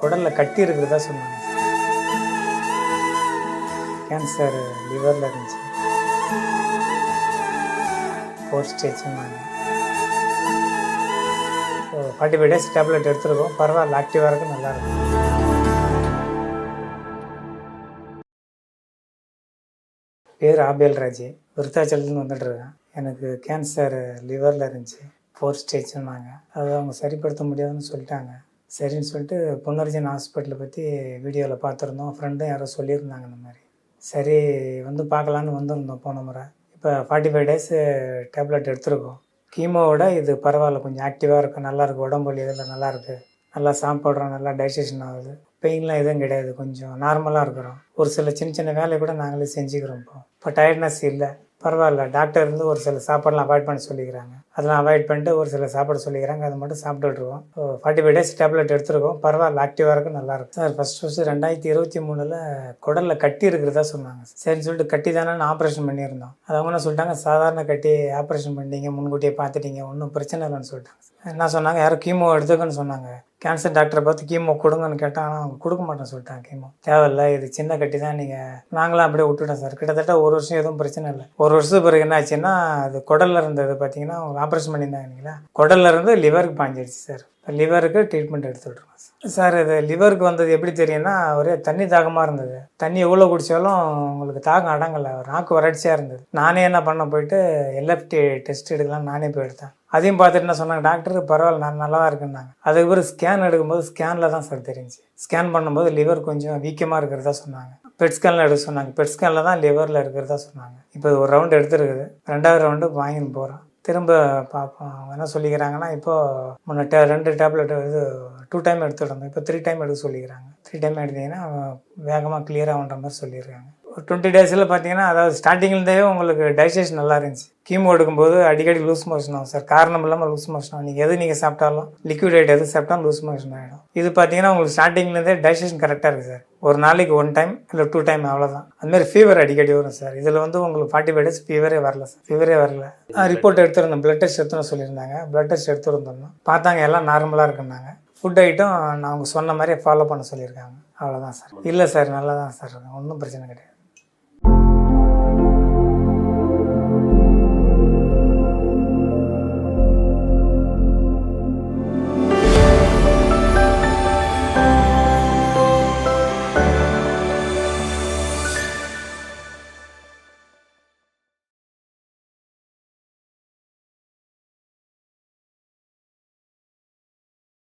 குடலில் கட்டி இருக்கிறதா சொன்னாங்க. கேன்சர் லிவரில் இருந்துச்சு. Four ஸ்டேஜ்னாங்க so forty five days tablet எடுத்துருக்கோம். பரவாயில்ல ஆக்டிவாக இருக்கும் நல்லா இருக்கும் பேர் ஆபேல் ராஜி. விருத்தாச்சலத்துலேருந்து வந்துட்டுருக்கேன் எனக்கு கேன்சர் லிவரில் இருந்துச்சு. ஃபோர் ஸ்டேஜ்னாங்க அதை அவங்க சரிப்படுத்த முடியாதுன்னு சொல்லிட்டாங்க. சரின்னு சொல்லிட்டு புனர்ஜன் ஹாஸ்பிட்டலை பற்றி வீடியோவில் பார்த்துருந்தோம். ஃப்ரெண்டும் யாரோ சொல்லியிருந்தாங்க இந்த மாதிரி. சரி வந்து பார்க்கலான்னு வந்திருந்தோம் போன முறை. இப்போ ஃபார்ட்டி ஃபைவ் டேஸு டேப்லெட் எடுத்திருக்கோம். கீமோவோட இது பரவாயில்ல கொஞ்சம் ஆக்டிவாக இருக்கும் நல்லாயிருக்கு உடம்பு வலி இதெல்லாம் நல்லாயிருக்கு நல்லா சாப்பிட்றோம் நல்லா டைஜஷன் ஆகுது. பெயின்லாம் எதுவும் கிடையாது. கொஞ்சம் நார்மலாக இருக்கிறோம். ஒரு சில சின்ன சின்ன வேலையை கூட நாங்களே செஞ்சுக்கிறோம் இப்போ. இப்போ டயர்ட்னஸ் இல்லை. பரவாயில்ல டாக்டர் இருந்து ஒரு சில சாப்பாடுலாம் அவாய்ட் பண்ண சொல்லிக்கிறாங்க. அதெல்லாம் அவாய்ட் பண்ணிட்டு ஒரு சில சாப்பாடு சொல்லிக்கிறாங்க. அதை மட்டும் சாப்பிட்டுட்டு இருக்கோம் ஃபார்ட்டி ஃபைவ் டேஸ் டேப்லெட் எடுத்துருக்கோம். பரவாயில்ல ஆக்டிவாக இருக்கும் நல்லாயிருக்கும் சார் ஃபஸ்ட் ஃபஸ்ட்டு ரெண்டாயிரத்தி இருபத்தி மூணில் குடலில் கட்டி இருக்கிறதா சொன்னாங்க. சரின்னு சொல்லிட்டு கட்டி தானே ஆப்ரேஷன் பண்ணியிருந்தோம். அது அவங்க என்ன சொல்லிட்டாங்க? சாதாரண கட்டி ஆப்ரேஷன் பண்ணிட்டீங்க முன்கூட்டியே பார்த்துட்டீங்க ஒன்றும் பிரச்சனை இல்லைன்னு சொல்லிட்டாங்க. என்ன சொன்னாங்க? யாரும் கீமோ எடுத்துக்கன்னு சொன்னாங்க. கேன்சர் டாக்டரை பார்த்து கீமோ கொடுங்கன்னு கேட்டால் ஆனால் அவங்க கொடுக்க மாட்டேன்னு சொல்லிட்டாங்க கீமோ தேவையில்ல இது சின்ன கட்டி தான் நீங்கள் நாங்களாம் அப்படியே விட்டுட்டோம் சார். கிட்டத்தட்ட ஒரு வருஷம் எதுவும் பிரச்சனை இல்லை. ஒரு வருஷத்துக்கு பிறகு என்ன ஆச்சுன்னா அது குடலில் இருந்தது பார்த்தீங்கன்னா அவங்க ஆப்ரேஷன் பண்ணியிருந்தாங்க குடல்ல இருந்து லிவருக்கு பாஞ்சிடுச்சு சார். லிவருக்கு ட்ரீட்மெண்ட் எடுத்து விட்ருவோம் சார். இது லிவருக்கு வந்தது எப்படி தெரியும்னா ஒரே தண்ணி தாகமாக இருந்தது. தண்ணி எவ்வளோ குடித்தாலும் உங்களுக்கு தாகம் அடங்கலை. நாக்கு வறட்சியாக இருந்தது. நானே என்ன பண்ண போயிட்டு எல்எஃப்டி டெஸ்ட் எடுக்கலாம் நானே போய் எடுத்தேன். அதையும் பார்த்துட்டு என்ன சொன்னாங்க டாக்டர் பரவாயில்ல நான் நல்லா தான் இருக்குன்னாங்க. அதுக்கு பிறகு ஸ்கேன் எடுக்கும்போது ஸ்கேனில் தான் சார் தெரிஞ்சு ஸ்கேன் பண்ணும்போது லிவர் கொஞ்சம் வீக்கமாக இருக்கிறதா சொன்னாங்க. பெட் ஸ்கேனில் எடுக்க சொன்னாங்க. பெட் ஸ்கேனில் தான் லிவரில் இருக்கிறதா சொன்னாங்க. இப்போ ஒரு ரவுண்டு எடுத்துருக்குது. ரெண்டாவது ரவுண்டு வாங்கின்னு போகிறோம் திரும்ப பார்ப்போம். என்ன சொல்லிக்கிறாங்கன்னா இப்போது முன்ன டே ரெண்டு டேப்லெட் இது டூ டைம் எடுத்துடணும் இப்போ த்ரீ டைம் எடுக்க சொல்லிக்கிறாங்க. த்ரீ டைம் எடுத்தீங்கன்னா வேகமாக கிளியர் மாதிரி சொல்லியிருக்காங்க. ஒரு டுவெண்ட்டி டேஸில் பார்த்தீங்கன்னா அதாவது ஸ்டார்டிங்லேருந்தே உங்களுக்கு டைஜஷன் நல்லா இருந்துச்சு. கீமோ எடுக்கும்போது அடிக்கடி லூஸ் மோஷன் ஆகும் சார் காரணம் இல்லாமல் லூஸ் மோஷன் ஆகும். நீங்கள் எது நீங்கள் சாப்பிட்டாலும் லிக்விட் ஐட் எது சாப்பிட்டாலும் லூஸ் மோஷன் ஆகிடும் இது பார்த்தீங்கன்னா உங்களுக்கு ஸ்டார்டிங்லேருந்தே டைஜஷன் கரெக்டாக இருக்குது சார் ஒரு நாளைக்கு ஒன் டைம் இல்லை டூ டைம் அவ்வளோதான் அதுமாதிரி ஃபீவர் அடிக்கடி வரும் சார் இதில் வந்து உங்களுக்கு ஃபார்ட்டி ஃபைவ் டேஸ் ஃபீவரே வரல சார் ஃபீவரே வரல. ரிப்போர்ட் எடுத்துருந்தோம் பிளட் டெஸ்ட் எடுத்துன்னு சொல்லியிருந்தாங்க. பிளட் டெஸ்ட் எடுத்துருந்தோம் பார்த்தாங்க எல்லாம் நார்மலாக இருக்குன்னாங்க. ஃபுட் ஐட்டம் நான் அவங்க சொன்ன மாதிரியே ஃபாலோ பண்ண சொல்லியிருக்காங்க. அவ்வளோதான் சார் இல்லை சார் நல்லா தான் சார் ஒன்றும் பிரச்சனை கிடையாது.